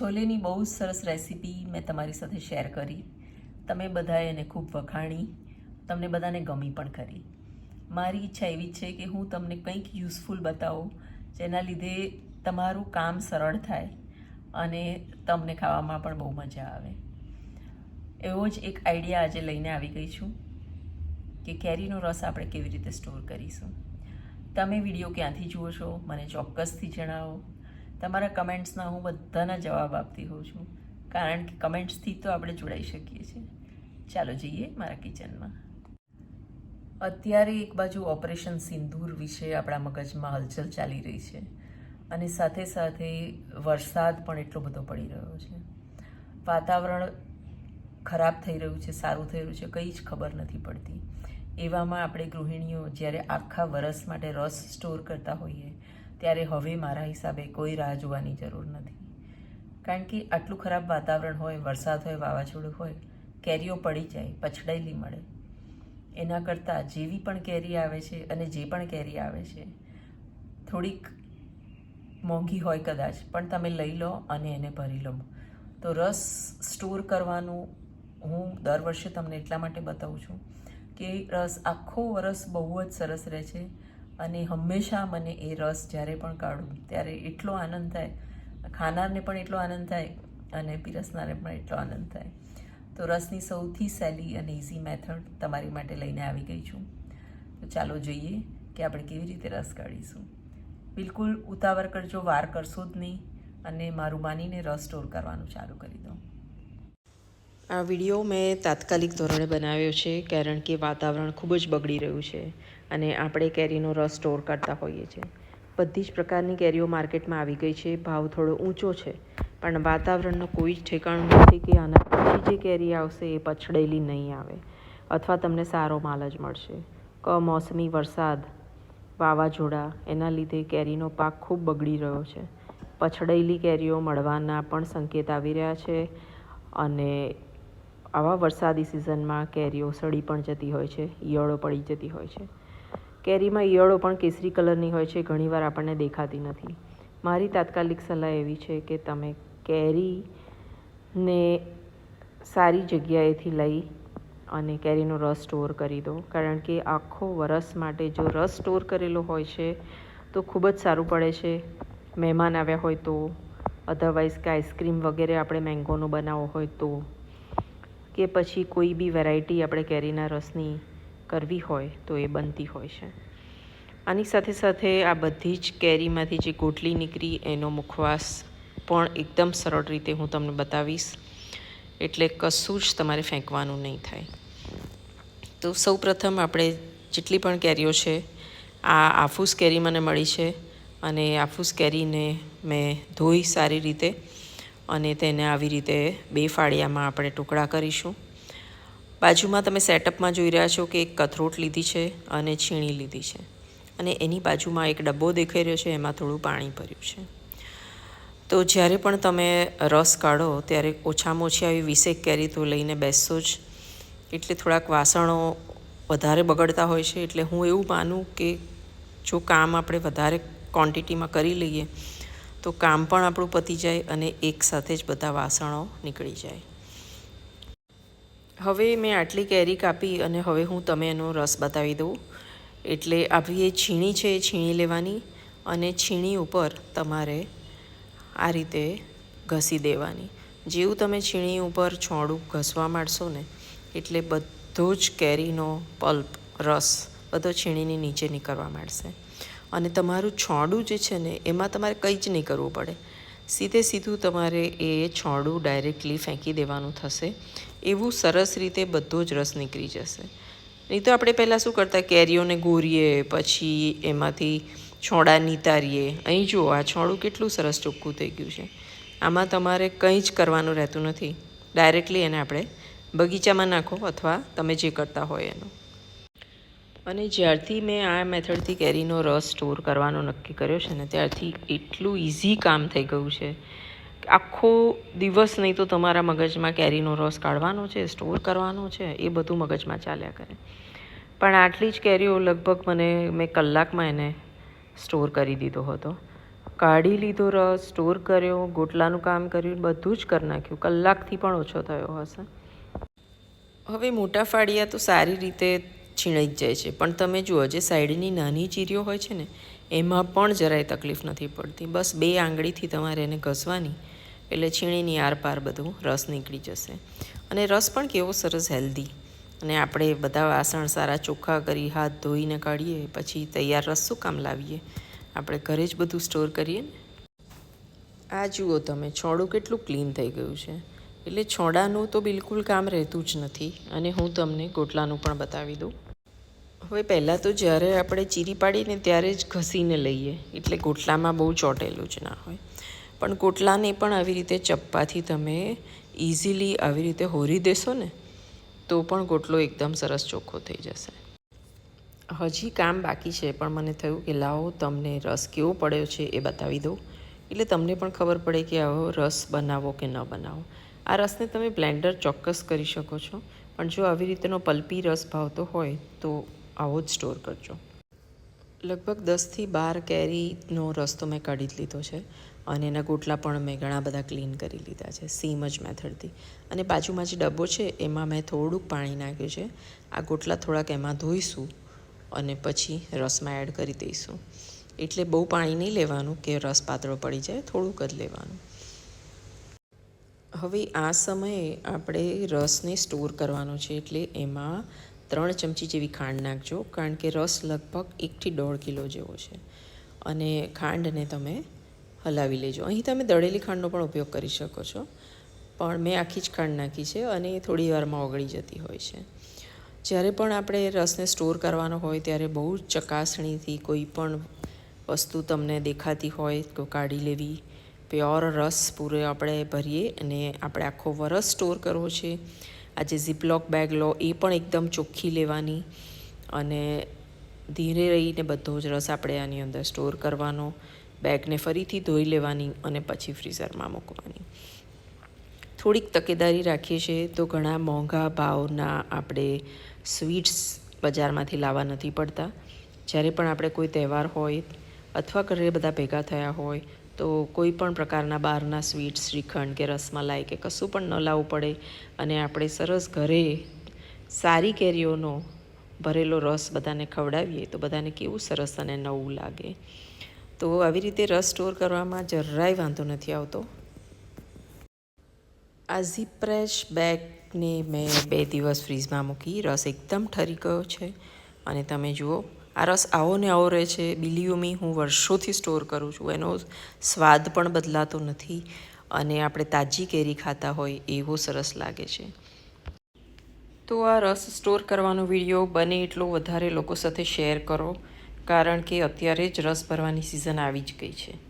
છોલેની બહુ સરસ રેસીપી મેં તમારી સાથે શેર કરી. તમે બધાએ એને ખૂબ વખાણી, તમને બધાને ગમી પણ કરી મારી ઈચ્છા એવી છે કે હું તમને કંઈક યુઝફુલ બતાવું, જેના લીધે તમારું કામ સરળ થાય અને તમને ખાવામાં પણ બહુ મજા આવે. એવો જ એક આઈડિયા આજે લઈને આવી ગઈ છું કે કેરીનો રસ આપણે કેવી રીતે સ્ટોર કરીશું. તમે વીડિયો ક્યાંથી જુઓ છો, મને ચોક્કસથી જણાવો. તમારા કમેન્ટ્સના હું બધાના જવાબ આપતી હોઉં છું. કારણ કે કમેન્ટ્સથી તો આપણે જોડાઈ શકીએ છીએ. ચાલો જઈએ મારા કિચનમાં. અત્યારે એક બાજુ ઓપરેશન સિંદૂર વિશે આપણા મગજમાં હલચલ ચાલી રહી છે. અને સાથે સાથે વરસાદ પણ એટલો બધો પડી રહ્યો છે. વાતાવરણ ખરાબ થઈ રહ્યું છે, સારું થઈ રહ્યું છે, કંઈ જ ખબર નથી પડતી. એવામાં આપણે ગૃહિણીઓ જ્યારે આખા વરસ માટે રસ સ્ટોર કરતા હોઈએ ત્યારે હવે મારા હિસાબે કોઈ રાહ જોવાની જરૂર નથી. કારણ કે આટલું ખરાબ વાતાવરણ હોય, વરસાદ હોય, વાવાઝોડું હોય, કેરીઓ પડી જાય, પછડાયેલી મળે. એના કરતાં જેવી પણ કેરી આવે છે અને જે પણ કેરી આવે છે, થોડીક મોંઘી હોય કદાચ, પણ તમે લઈ લો અને એને ભરી લો. તો રસ સ્ટોર કરવાનું હું દર વર્ષે તમને એટલા માટે બતાવું છું કે રસ આખો વરસ બહુ જ સરસ રહે છે. અને હંમેશા મને એ રસ જ્યારે પણ કાઢું, ત્યારે એટલો આનંદ થાય. ખાનારને પણ એટલો આનંદ થાય અને પીરસનારને પણ એટલો આનંદ થાય. તો રસની સૌથી સહેલી અને ઇઝી મેથડ તમારી માટે લઈને આવી ગઈ છું. તો ચાલો જોઈએ કે આપણે કેવી રીતે રસ કાઢીશું. બિલકુલ ઉતાવળ કરજો, વાર કરશો જ નહીં અને મારું માનીને રસ સ્ટોર કરવાનું ચાલુ કરી દો. આ વીડિયો મેં તાત્કાલિક ધોરણે બનાવ્યો છે, કારણ કે વાતાવરણ ખૂબ જ બગડી રહ્યું છે. અને આપણે કેરીનો રસ સ્ટોર કરતા હોઈએ છીએ. બધી જ પ્રકારની કેરીઓ માર્કેટમાં આવી ગઈ છે. ભાવ થોડો ઊંચો છે. પણ વાતાવરણનું કોઈ જ ઠેકાણું નથી કે આના પછી જે કેરી આવશે એ પછડેલી નહીં આવે અથવા તમને સારો માલ જ મળશે. કમોસમી વરસાદ, વાવાઝોડા, એના લીધે કેરીનો પાક ખૂબ બગડી રહ્યો છે. પછડેલી કેરીઓ મળવાના પણ સંકેત આવી રહ્યા છે અને આવા વરસાદી સિઝનમાં કેરીઓ સડી પણ જતી હોય છે, ઈયળો પડી જતી હોય છે. કેરીમાં ઈયળો પણ કેસરી કલરની હોય છે, ઘણીવાર આપણને દેખાતી નથી. મારી તાત્કાલિક સલાહ એવી છે કે તમે કેરીને સારી જગ્યાએથી લઈ અને કેરીનો રસ સ્ટોર કરી દો. કારણ કે આખો વરસ માટે જો રસ સ્ટોર કરેલો હોય છે, તો ખૂબ જ સારું પડે છે. મહેમાન આવ્યા હોય તો અધરવાઇઝ કે આઈસ્ક્રીમ વગેરે આપણે મેંગોનો બનાવવો હોય તો, કે પછી કોઈ બી વેરાયટી આપણે કેરીના રસની કરવી હોય તો એ બનતી હોય છે. આની સાથે સાથે આ બધી જ કેરીમાંથી જે ગોટલી નીકળી એનો મુખવાસ પણ એકદમ સરળ રીતે હું તમને બતાવીશ. એટલે કશું જ તમારે ફેંકવાનું નહીં થાય. તો સૌ પ્રથમ આપણે જેટલી પણ કેરીઓ છે, આ આફૂસ કેરી મને મળી છે અને આફૂસ કેરીને મેં ધોઈ સારી રીતે અને તેને આવી રીતે બે ફાળિયામાં આપણે ટુકડા કરીશું. બાજુમાં તમે સેટઅપમાં જોઈ રહ્યા છો કે એક કથરોટ લીધી છે અને છીણી લીધી છે. અને એની બાજુમાં એક ડબ્બો દેખાઈ રહ્યો છે, એમાં થોડું પાણી ભર્યું છે. તો જ્યારે પણ તમે રસ કાઢો, ત્યારે ઓછામાં ઓછી આવી વીસેક કેરી તો લઈને બેસશો જ. એટલે થોડાક વાસણો વધારે બગડતા હોય છે, એટલે હું એવું માનું કે જો કામ આપણે વધારે ક્વોન્ટિટીમાં કરી લઈએ, તો કામ પણ આપણું પતી જાય અને એક સાથે જ બધા વાસણો નીકળી જાય. હવે મેં આટલી કેરી કાપી અને હવે હું તમે એનો રસ બતાવી દઉં. એટલે આવી એ છીણી છે એ છીણી લેવાની અને છીણી ઉપર તમારે આ રીતે ઘસી દેવાની. જેવું તમે છીણી ઉપર છોડું ઘસવા માંડશો ને, એટલે બધો જ કેરીનો પલ્પ, રસ, બધો છીણીની નીચે નીકળવા માંડશે. અને તમારું છોડું જે છે ને, એમાં તમારે કંઈ જ નહીં કરવું પડે. સીધે સીધું તમારે એ છોડું ડાયરેક્ટલી ફેંકી દેવાનું થશે. એવું સરસ રીતે બધો જ રસ નીકળી જશે. નહીં તો આપણે પહેલાં શું કરતા? કેરીઓને ગોરીએ, પછી એમાંથી છોડા નીતારીએ. અહીં જુઓ, આ છોડું કેટલું સરસ ચોખ્ખું થઈ ગયું છે. આમાં તમારે કંઈ જ કરવાનું રહેતું નથી. ડાયરેક્ટલી એને આપણે બગીચામાં નાખો અથવા તમે જે કરતા હોય એનું. અને જ્યારથી મેં આ મેથડથી કેરીનો રસ સ્ટોર કરવાનો નક્કી કર્યો છે ને ત્યારથી એટલું ઇઝી કામ થઈ ગયું છે. આખો દિવસ નહીં તો તમારા મગજમાં કેરીનો રસ કાઢવાનો છે, સ્ટોર કરવાનો છે, એ બધું મગજમાં ચાલ્યા કરે. પણ આટલી જ કેરીઓ લગભગ મને, મેં કલાકમાં એને સ્ટોર કરી દીધો હતો. કાઢી લીધો રસ, સ્ટોર કર્યો, ગોટલાનું કામ કર્યું, બધું જ કરી નાખ્યું. કલાકથી પણ ઓછો થયો હશે. હવે મોટા ફાળિયા તો સારી રીતે છીણાઈ જ જાય છે. પણ તમે જુઓ, જે સાઈડની નાની ચીરીઓ હોય છે ને, એમાં પણ જરાય તકલીફ નથી પડતી. બસ બે આંગળીથી તમારે એને ઘસવાની, એટલે છીણીની આરપાર બધું રસ નીકળી જશે. અને રસ પણ કેવો સરસ હેલ્ધી. અને આપણે બધા વાસણ સારા ચોખ્ખા કરી, હાથ ધોઈને કાઢીએ, પછી તૈયાર રસ શું કામ લાવીએ? આપણે ઘરે જ બધું સ્ટોર કરીએ ને? આ જુઓ તમે, છોડું કેટલું ક્લીન થઈ ગયું છે. એટલે છોડાનું તો બિલકુલ કામ રહેતું જ નથી. અને હું તમને ગોટલાનું પણ બતાવી દઉં. હવે પહેલાં તો જ્યારે આપણે ચીરી પાડીને ત્યારે જ ઘસીને લઈએ. એટલે ગોટલામાં બહુ ચોટેલું જ ના હોય. પણ ગોટલાને પણ આવી રીતે ચપ્પાથી તમે ઇઝીલી આવી રીતે હોરી દેશો ને, તો પણ ગોટલો એકદમ સરસ ચોખ્ખો થઈ જશે. હજી કામ બાકી છે, પણ મને થયું કે લાવો તમને રસ કેવો પડ્યો છે એ બતાવી દઉં. એટલે તમને પણ ખબર પડે કે આવો રસ બનાવો કે ન બનાવો. આ રસને તમે બ્લેન્ડર ચોક્કસ કરી શકો છો. પણ જો આવી રીતેનો પલ્પી રસ ભાવતો હોય, તો આવો જ સ્ટોર કરજો. લગભગ દસથી બાર કેરીનો રસ તો મેં કાઢી જ લીધો છે અને એના ગોટલા પણ મેં ઘણા બધા ક્લીન કરી લીધા છે સેમ જ મેથડથી. અને બાજુમાં જે ડબ્બો છે એમાં મેં થોડુંક પાણી નાખ્યું છે. આ ગોટલા થોડાક એમાં ધોઈશું અને પછી રસમાં એડ કરી દઈશું. એટલે બહુ પાણી નહીં લેવાનું કે રસ પાતળો પડી જાય, થોડુંક જ લેવાનું. હવે આ સમયે આપણે રસને સ્ટોર કરવાનો છે એટલે એમાં ત્રણ ચમચી જેવી ખાંડ નાખજો, કારણ કે રસ લગભગ એકથી દોઢ કિલો જેવો છે. અને ખાંડને તમે હલાવી લેજો. અહીં તમે દળેલી ખાંડનો પણ ઉપયોગ કરી શકો છો, પણ મેં આખી જ ખાંડ નાખી છે અને એ થોડી વારમાં ઓગળી જતી હોય છે. જ્યારે પણ આપણે રસને સ્ટોર કરવાનો હોય, ત્યારે બહુ જ ચકાસણીથી કોઈ પણ વસ્તુ તમને દેખાતી હોય, તો કાઢી લેવી. પ્યોર રસ પૂરે આપણે ભરીએ અને આપણે આખો વરસ સ્ટોર કરવો છે. આ જે ઝીપલોક બેગ લો, એ પણ એકદમ ચોખ્ખી લેવાની અને ધીરે રહીને બધો જ રસ આપણે આની અંદર સ્ટોર કરવાનો બેગને ફરીથી ધોઈ લેવાની અને પછી ફ્રીઝરમાં મૂકવાની. થોડીક તકેદારી રાખીએ છીએ તો ઘણા મોંઘા ભાવના આપણે સ્વીટ્સ બજારમાંથી લાવવા નથી પડતા. જ્યારે પણ આપણે કોઈ તહેવાર હોય અથવા ઘરે બધા ભેગા થયા હોય, તો કોઈ પણ પ્રકારના બહારના સ્વીટ્સ, શ્રીખંડ કે રસમલાઈ કે કશું પણ ન લાવવું પડે અને આપણે સરસ ઘરે સારી કેરીઓનો ભરેલો રસ બધાને ખવડાવીએ, તો બધાને કેવું સરસ અને નવું લાગે. તો આવી રીતે રસ સ્ટોર કરવામાં જરાય વાંધો નથી આવતો. આ ઝીપ્રેશ બેગને મેં બે દિવસ ફ્રીઝમાં મૂકી, રસ એકદમ ઠરી ગયો છે. અને તમે જુઓ આ રસ આવો ને આવો રહે છે બિલીયુમી હું વર્ષોથી સ્ટોર કરું છું, એનો સ્વાદ પણ બદલાતો નથી અને આપણે તાજી કેરી ખાતા હોય એવો સરસ લાગે છે. તો આ રસ સ્ટોર કરવાનો વીડિયો બને એટલો વધારે લોકો સાથે શેર કરો, કારણ કે અત્યારે જ રસ ભરવાની સિઝન આવી જ ગઈ છે.